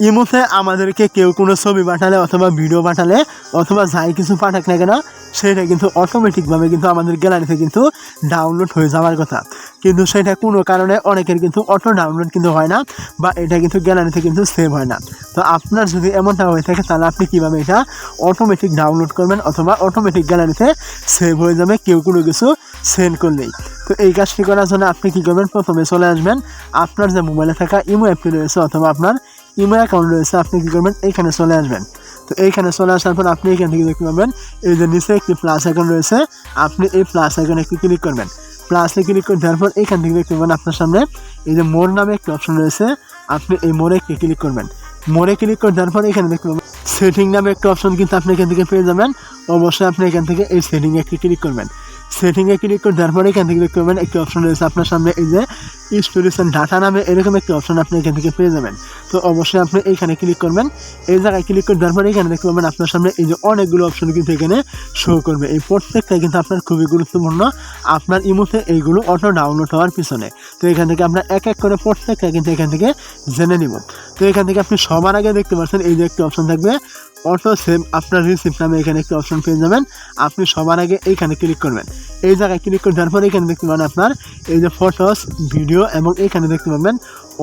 ইমোতে আমাদেরকে কেউ কোনো ছবি পাঠালে অথবা ভিডিও পাঠালে অথবা যাই কিছু পাঠাক না কেন, সেটা কিন্তু অটোমেটিকভাবে কিন্তু আমাদের গ্যালারিতে কিন্তু ডাউনলোড হয়ে যাওয়ার কথা। কিন্তু সেটা কোনো কারণে অনেকের কিন্তু অটো ডাউনলোড কিন্তু হয় না বা এটা কিন্তু গ্যালারিতে কিন্তু সেভ হয় না। তো আপনার যদি এমনটা হয়ে থাকে, তাহলে আপনি কীভাবে এটা অটোমেটিক ডাউনলোড করবেন অথবা অটোমেটিক গ্যালারিতে সেভ হয়ে যাবে, কেউ কোনো কিছু সেন্ড করলেই। তো এই কাজটি করার জন্য আপনি কী করবেন? প্রথমে চলে আসবেন। আপনার যে মোবাইলে থাকা ইমো অ্যাপটি রয়েছে অথবা আপনার ইমো অ্যাকাউন্ট রয়েছে, আপনি কী করবেন? এইখানে চলে আসবেন। তো এইখানে চলে আসার পর আপনি এখান থেকে দেখতে পাবেন, এই যে নিচে একটি প্লাস আইকন রয়েছে, আপনি এই প্লাস আইকনে একটি ক্লিক করবেন। প্লাসে ক্লিক করে দেওয়ার পর এখান থেকে দেখতে পাবেন আপনার সামনে, এই যে মোর নামে একটি অপশন রয়েছে, আপনি এই মোড়ে একটি ক্লিক করবেন। মোড়ে ক্লিক করে দেওয়ার পর এখানে দেখতে পাবেন সেটিং নামে একটা অপশন কিন্তু আপনি এখান থেকে পেয়ে যাবেন। অবশ্যই আপনি এখান থেকে এই সেটিংয়ে একটি ক্লিক করবেন। সেটিংয়ে ক্লিক করে দেওয়ার পরে এখান থেকে দেখতে পাবেন একটি অপশন রয়েছে আপনার সামনে, এই যে স্টোরেজ ডাটা নামে এরকম একটি অপশন আপনি এখান থেকে পেয়ে যাবেন। তো অবশ্যই আপনি এইখানে ক্লিক করবেন। এই জায়গায় ক্লিক করে দেওয়ার পরে এখানে দেখতে পাবেন আপনার সামনে এই যে অনেকগুলো অপশন কিন্তু এখানে শো করবে। এই প্রত্যেকটা কিন্তু আপনার খুবই গুরুত্বপূর্ণ। আপনার ইমোতে এইগুলো অটো ডাউনলোড হওয়ার পিছনে। তো এখান থেকে আমরা এক এক করে প্রত্যেকটা কিন্তু এখান থেকে জেনে নিব। তো এখান থেকে আপনি সবার আগে দেখতে পাচ্ছেন এই যে একটি অপশন থাকবে। অটো সেভ আপনার রিসিপ্ট নামে এখানে একটি অপশন পেয়ে যাবেন। আপনি সবার আগে এইখানে ক্লিক করবেন। এই জায়গায় ক্লিক করে দেওয়ার পরে এখানে দেখতে পাবেন আপনার এই যে ফটোস ভিডিও এবং এখানে দেখতে পাবেন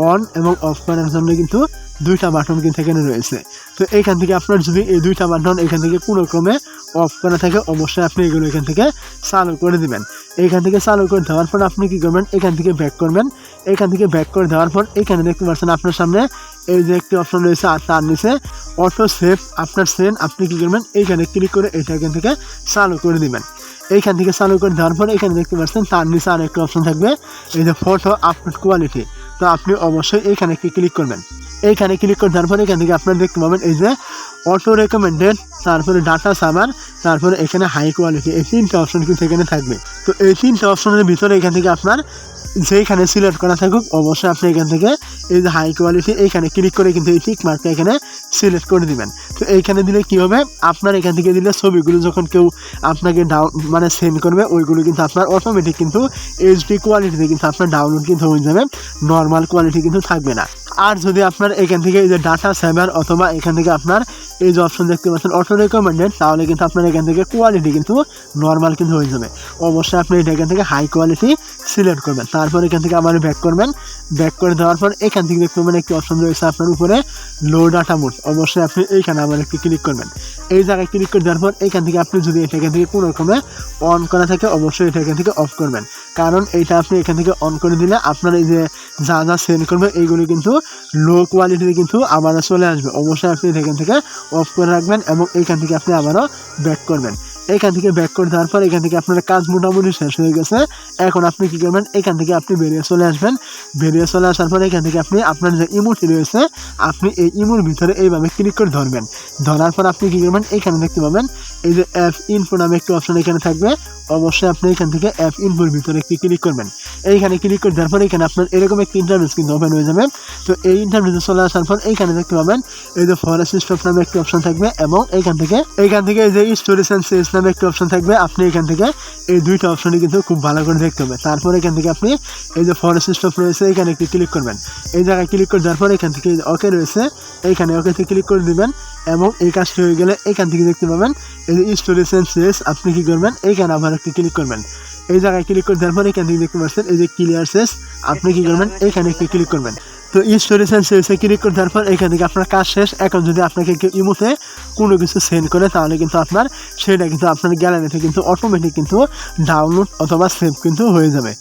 অন এবং অফ করার জন্য কিন্তু দুইটা বাটন কিন্তু এখানে রয়েছে। তো এইখান থেকে আপনার যদি এই দুইটা বাটন এখান থেকে কোনো ক্রমে অফ করা থাকে, অবশ্যই আপনি এগুলো এখান থেকে চালু করে দিবেন। এইখান থেকে চালু করে দেওয়ার পর আপনি কী করবেন? এখান থেকে ব্যাক করবেন। এখান থেকে ব্যাক করে দেওয়ার পর এখানে দেখতে পাচ্ছেন আপনার সামনে এই যে একটি অপশন রয়েছে আর তার নিচে অটো সেভ আপনার সেন আপনি কী করবেন? এইখানে ক্লিক করে এটা এখান থেকে চালু করে দিবেন। এইখান থেকে চালু করে দেওয়ার পরে এখানে দেখতে পাচ্ছেন তার নিচে আর একটি অপশন থাকবে। এই যে ফটো আপলোড কোয়ালিটি তো আপনি অবশ্যই এইখানে ক্লিক করবেন? এইখানে ক্লিক করে দেওয়ার পরে এখান থেকে আপনার দেখতে পাবেন এই যে অটো রেকমেন্ডেড তারপরে ডাটা সামার তারপরে এখানে হাই কোয়ালিটি এই তিনটা অপশন কিন্তু এখানে থাকবে। তো এই তিনটা অপশনের ভিতরে এখান থেকে আপনার যেখানে সিলেক্ট করা থাকুক, অবশ্যই আপনি এখান থেকে এই যে হাই কোয়ালিটি এইখানে ক্লিক করে কিন্তু এই টিক মার্কটা এখানে সিলেক্ট করে দিবেন। তো এইখানে দিলে কি হবে? আপনার এখান থেকে দিলে ছবিগুলো যখন কেউ আপনাকে ডাউন মানে সেন্ড করবে, ওইগুলো কিন্তু আপনার অটোমেটিক কিন্তু এইচডি কোয়ালিটিতে কিন্তু আপনার ডাউনলোড কিন্তু হয়ে যাবে। নর্মাল কোয়ালিটি কিন্তু থাকবে না। আর যদি আপনার এখান থেকে এই যে ডাটা সেভার অথবা এখান থেকে আপনার এই যে অপশন দেখতে পাচ্ছেন অটো রেকমেন্ডেড তাহলে কিন্তু আপনার এখান থেকে কোয়ালিটি কিন্তু নর্মাল কিন্তু হয়ে যাবে। অবশ্যই আপনি এটা এখান থেকে হাই কোয়ালিটি সিলেক্ট করবেন। তারপর এখান থেকে আবার ব্যাক করবেন। ব্যাক করে দেওয়ার পর এখান থেকে দেখতে পাবেন একটি অপশন রয়েছে আপনার উপরে লো ডাটা মোড অবশ্যই আপনি এইখানে আবার একটি ক্লিক করবেন। এই জায়গায় ক্লিক করে দেওয়ার পর এখান থেকে আপনি যদি এটা এখান থেকে কোনো রকমে অন করা থাকে, অবশ্যই এটা এখান থেকে অফ করবেন। কারণ এইটা আপনি এখান থেকে অন করে দিলে আপনার এই যে যা যা সেন্ড করবে, এইগুলো কিন্তু লো কোয়ালিটিতে কিন্তু আবারও চলে আসবে। অবশ্যই আপনি এখান থেকে অফ করে রাখবেন এবং এইখান থেকে আপনি আবারও ব্যাক করবেন। এখান থেকে ব্যাক করে দেওয়ার পর এখান থেকে আপনার কাজ মোটামুটি শেষ হয়ে গেছে। এখন আপনি কী করবেন? এখান থেকে আপনি বেরিয়ে চলে আসবেন। বেরিয়ে চলে আসার পর এখান থেকে আপনি আপনার যে ইমোটি রয়েছে, আপনি এই ইমোর ভিতরে এইভাবে ক্লিক করে ধরবেন। ধরার পর আপনি কী করবেন? এখানে দেখতে পাবেন এই যে অ্যাপ ইনফো নামে একটি অপশন এখানে থাকবে। অবশ্যই আপনি এখান থেকে অ্যাপ ইনফোর ভিতরে একটি ক্লিক করবেন। এইখানে ক্লিক করে দেওয়ার পর এখানে আপনার এরকম একটি ইন্টারভিউস কিন্তু ওপেন হয়ে যাবে। তো এই ইন্টারভিউতে চলে আসার পর এইখানে দেখতে পাবেন, এই যে ফরেস্ট স্টপ নামে একটি অপশন থাকবে এবং এইখান থেকে এইখান থেকে এই যে স্টোরেজ অ্যান্ড সেলস নামে একটি অপশন থাকবে। আপনি এখান থেকে এই দুইটা অপশনই কিন্তু খুব ভালো করে দেখতে হবে। তারপর এখান থেকে আপনি এই যে ফরেস্ট স্টপ রয়েছে এখানে একটি ক্লিক করবেন। এই জায়গায় ক্লিক করে দেওয়ার পর এখান থেকে ওকে রয়েছে, এইখানে ওকেতে ক্লিক করে দিবেন এবং এই কাজটি হয়ে গেলে এখান থেকে দেখতে পাবেন, এই যে স্টোরেজ অ্যান্ড সেলস আপনি কী করবেন, এইখানে আবার একটি ক্লিক করবেন। এই জায়গায় ক্লিক করে দেওয়ার পর এখান থেকে দেখতে পাচ্ছেন, এই যে ক্লিয়ার সেস আপনি কী করবেন? এইখানে একটি ক্লিক করবেন। তো ই স্টোরি ক্লিক করে দেওয়ার পর এখান থেকে আপনার কাজ শেষ। এখন যদি আপনাকে কেউ ইমোতে কোনো কিছু সেন্ড করে, তাহলে কিন্তু আপনার সেটা কিন্তু আপনার গ্যালারিতে কিন্তু অটোমেটিক কিন্তু ডাউনলোড অথবা সেভ কিন্তু হয়ে যাবে।